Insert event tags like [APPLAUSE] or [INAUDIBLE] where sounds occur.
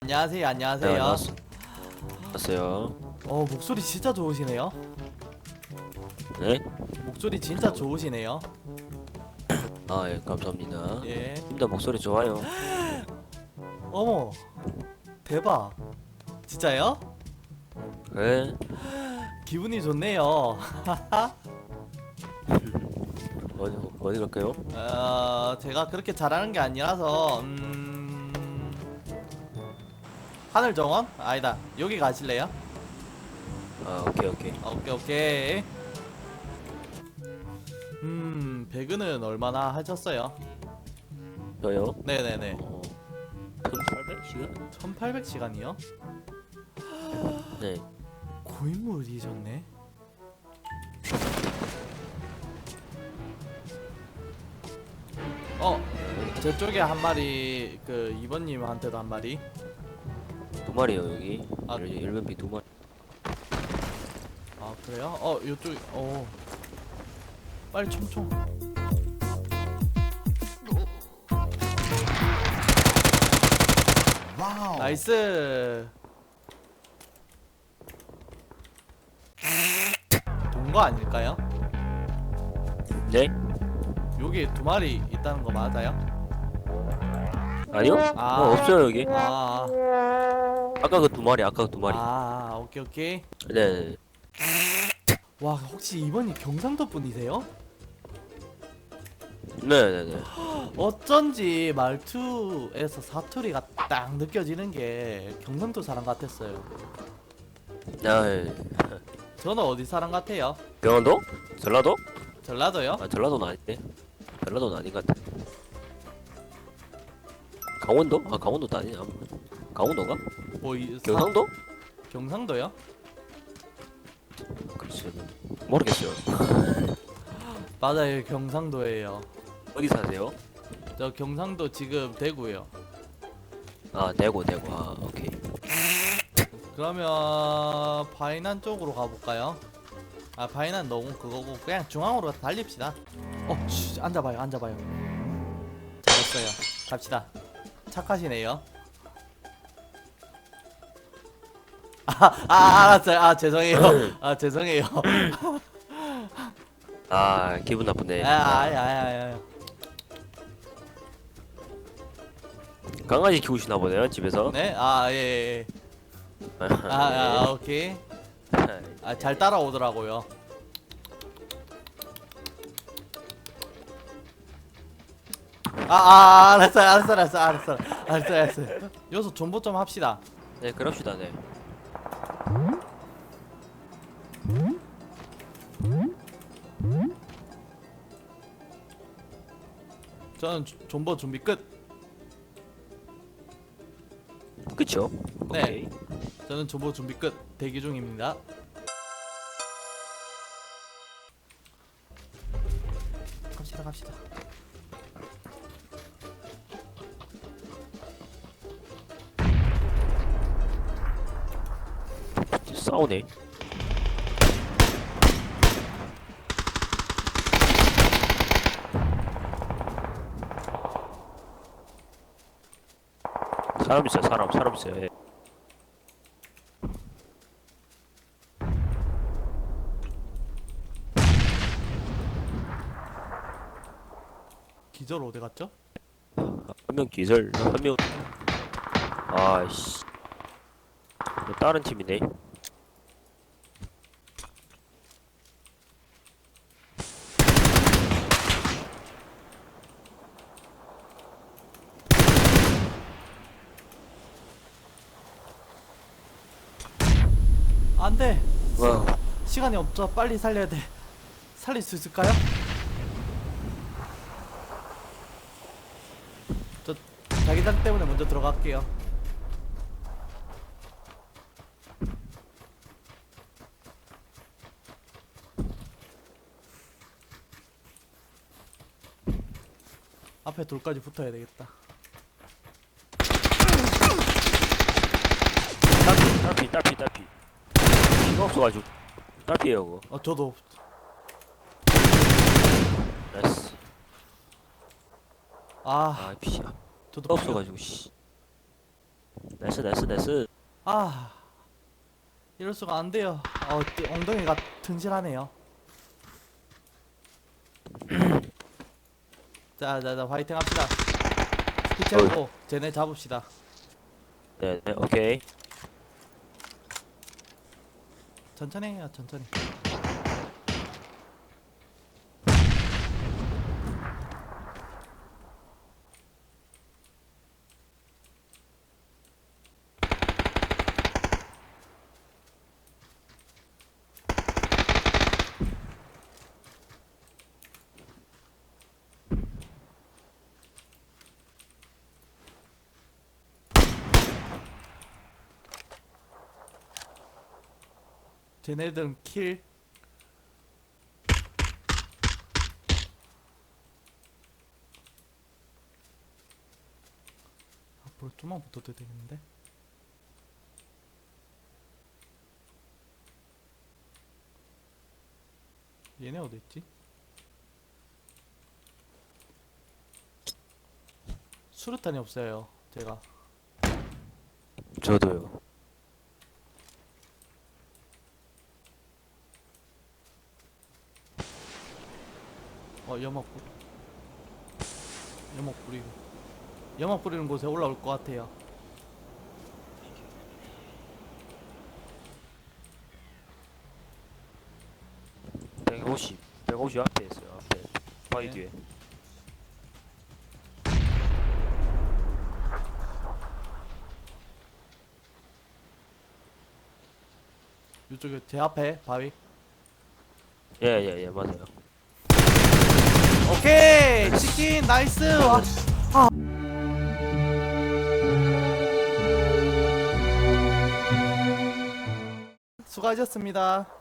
안녕하세요, 네, 안녕하세요. 안녕하세요. 안녕하세요. 어 목소리 진짜 좋으시네요. 네? 목소리 진짜 좋으시네요. 아, 예, 감사합니다. 예. 님들 목소리 좋아요. 어머, 대박. 진짜요? 네? 기분이 좋네요. [LAUGHS] 어디, 어디 갈까요? 어, 제가 그렇게 잘하는 게 아니라서 음... 하늘 정원? 아니다. 여기 가실래요? 아, 오케이, 오케이. 아, 오케이 오케이. 음, 배그는 얼마나 하셨어요? 저요? 네네네. 어, 1800시간? 1800시간이요? 네. 고인물이셨네. 어, 저쪽에 한 마리 그 이번님한테도 한 마리. 두 마리요, 여기. 아. 여기 일면비 두 마리. 아 그래요? 어, 요쪽, 어, 빨리 총총. 나이스. 본거 아닐까요? 네? 여기 두 마리 있다는 거 맞아요? 아니요? 아. 어, 없어요, 여기. 아, 아까 그 두 마리, 아까 그두 마리. 아, 오케이 오케이. 네. 와, 혹시 이번이 경상도 분이세요? 네, 네, 네. 어쩐지 말투에서 사투리가 딱 느껴지는 게 경상도 사람 같았어요. 아, 예. 저는 어디 사람 같아요? 경안도? 전라도? 전라도요? 아, 전라도는 아닌데. 전라도는 아닌 것 같아. 강원도? 아, 강원도도 아니냐. 강원도가? 뭐 이, 사- 경상도? 경상도요? 글쎄, 모르겠어요. [LAUGHS] 맞아요, 경상도예요. 어디 사세요? 저 경상도 지금 대구요. 아, 대구, 대구. 아, 오케이. 그러면 바이난 쪽으로 가볼까요? 아 바이난 너무 그거고 그냥 중앙으로 달립시다. 어, 쉬, 앉아봐요, 앉아봐요. 잘했어요. 갑시다. 착하시네요. 아, 아, 알았어요. 아, 죄송해요. 아, 죄송해요. 아, 기분 나쁘네. 아, 아, 아, 아, 아. 강아지 키우시나 보네요, 집에서. 네, 아, 예, 예. 예. [LAUGHS] 아, 아, 아, 오케이. [LAUGHS] 아, 잘 따라오더라고요. 아, 아, 알았어요, 알았어요, 알았어요, 알았어요, 알았어요, 알았어요. 여기서 존버 좀 합시다. 네, 그럽시다, 네. 저는 조- 존버 준비 끝. 그쵸? 네. 오케이. 저는 존버 준비 끝. 대기 중입니다. 갑시다, 갑시다. 싸우네. 사람 있어요, 사람, 사람 있어요. 예. 기절 어디 갔죠? 한 명 기절, 한 명. 아이씨. 이거 다른 팀이네. 안돼 와 시간이 없죠 빨리 살려야 돼. 살릴 수 있을까요? 저 자기장 때문에 먼저 들어갈게요. 앞에 돌까지 붙어야 되겠다. 딸피 딸피 딸피 딸피. 없어가지고. 딸피에요 그거. 어 저도 나이스. 아. 아 피, 저도 없어가지고 씨. 나이스 나이스 나이스. 아. 이럴 수가 안 돼요. 어 띠- 엉덩이가 튼실하네요. 자 자 자 [CLEARS THROAT] 화이팅 합시다. 피치하고 쟤네 잡읍시다. 네네 오케이 천천히 해요 천천히. 쟤네들은 킬. 앞으로 좀만 붙어도 되겠는데? 얘네 어디 있지? 수류탄이 없어요. 제가 저도요 어 연막 뿌 연막 뿌리고 연막 뿌리는 곳에 올라올 것 같아요. 150 150 앞에 있어요 앞에 바위 네. 뒤에 이쪽에 제 앞에 바위. 예예예 맞아요 오케이 치킨 나이스 와. 아. 수고하셨습니다.